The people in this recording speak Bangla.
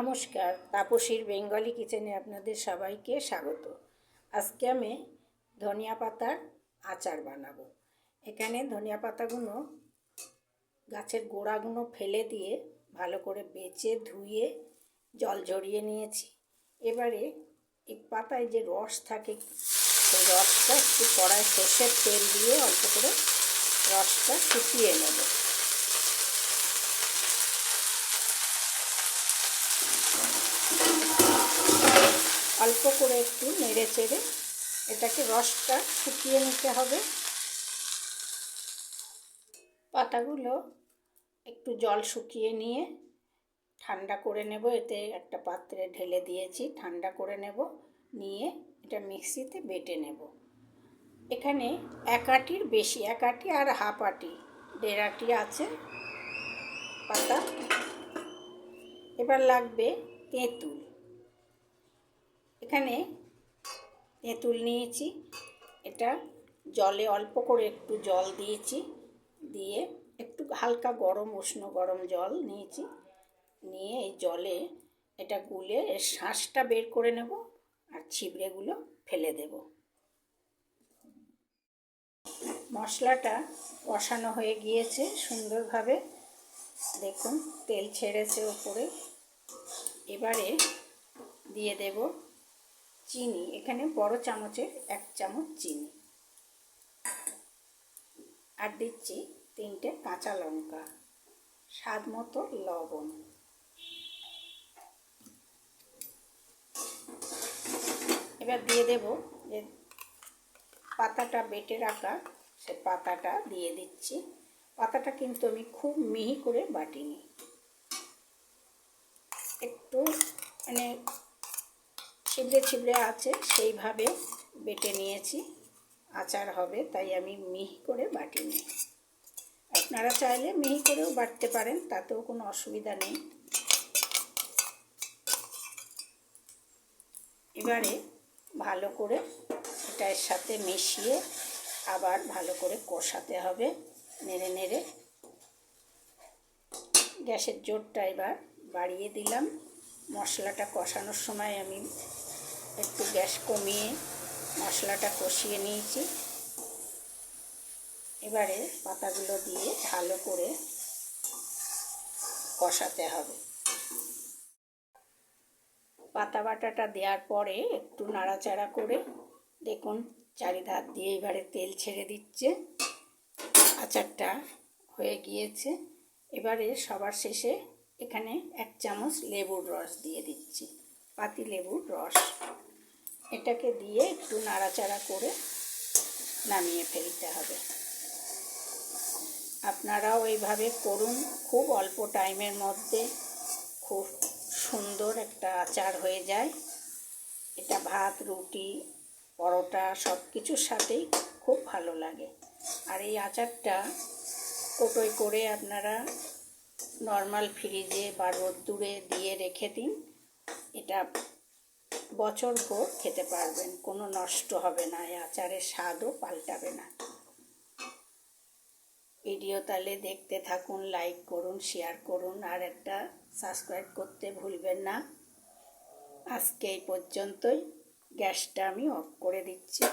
নমস্কার, তাপসীর বেঙ্গলি কিচেনে আপনাদের সবাইকে স্বাগত। আজকে আমি ধনিয়া পাতার আচার বানাবো। এখানে ধনিয়া পাতাগুলো গাছের গোড়াগুলো ফেলে দিয়ে ভালো করে বেচে ধুয়ে জল ঝরিয়ে নিয়েছি। এবারে এই পাতায় যে রস থাকে, সেই রসটা একটু কড়াই সর্ষের তেল দিয়ে অল্প করে রসটা শুকিয়ে নেব। অল্প করে একটু নেড়ে চেড়ে এটাকে রসটা শুকিয়ে নিতে হবে। পাতাগুলো একটু জল শুকিয়ে নিয়ে ঠান্ডা করে নেব। এতে একটা পাত্রে ঢেলে দিয়েছি, ঠান্ডা করে নেব, নিয়ে এটা মিক্সিতে বেটে নেব। এখানে এক আটির বেশি, এক আটি আর হাফ আটি, দেড় আটি আছে পাতা। এবার লাগবে তেঁতুল। এখানে তেঁতুল নিয়েছি। এটা জলে অল্প করে একটু জল দিয়েছি। দিয়ে একটু হালকা গরম, উষ্ণ গরম জল নিয়েছি। নিয়ে এই জলে এটা গুলে এর শ্বাসটা বের করে নেব আর ছিবড়েগুলো ফেলে দেব। মশলাটা কষানো হয়ে গিয়েছে সুন্দরভাবে। দেখুন, তেল ছেড়েছে ওপরে এবারে দিয়ে দেব চিনি, এখানে বড় চামচের এক চামচ চিনি। আর দিচ্ছি তিনটে কাঁচা লঙ্কা, স্বাদ মতো লবণ। এবার দিয়ে দেব যে পাতাটা বেটে রাখা, সে পাতাটা দিয়ে দিচ্ছি। পাতাটা কিন্তু আমি খুব মিহি করে বাটিনি। একটু মানে ছিবড়ে ছিবড়ে আছে, সেইভাবে বেটে নিয়েছি। আচার হবে, তাই আমি মিহি করে বাটিনি আপনারা চাইলে মিহি করেও বাটতে পারেন, তাতেও কোনো অসুবিধা নেই। এবারে ভালো করে এটা এর সাথে মিশিয়ে আবার ভালো করে কষাতে হবে, নেড়ে নেড়ে। গ্যাসের জোরটা এবার বাড়িয়ে দিলাম। মশলাটা কষানোর সময় আমি একটু গ্যাস কমিয়ে মশলাটা কষিয়ে নিয়েছি। এবারে পাতাগুলো দিয়ে ভালো করে কষাতে হবে। পাতা বাটাটা দেওয়ার পরে একটু নাড়াচাড়া করে দেখুন চারিধার দিয়ে এবারে তেল ছেড়ে দিচ্ছে। আচারটা হয়ে গিয়েছে। এবারে সবার শেষে এখানে এক চামচ লেবুর রস দিয়ে দিচ্ছি। পাতি লেবুর রস। এটাকে দিয়ে একটু নাড়াচাড়া করে নামিয়ে ফেলতে হবে। আপনারাও এইভাবে করুন। খুব অল্প টাইমের মধ্যে খুব সুন্দর একটা আচার হয়ে যায়। এটা ভাত, রুটি, পরোটা সব কিছুর সাথেই খুব ভালো লাগে। আর এই আচারটা কোটোয় করে আপনারা নর্মাল ফ্রিজে বা রোদ্দুরে দিয়ে রেখে দিন। এটা বছর ভোর খেতে পারবেন, কোনো নষ্ট হবে না, এই আচারের স্বাদও পাল্টাবে না। ভিডিও তাহলে দেখতে থাকুন লাইক করুন শেয়ার করুন, আর একটা সাবস্ক্রাইব করতে ভুলবেন না। আজকে এই পর্যন্তই, গ্যাসটা আমি অফ করে দিচ্ছি।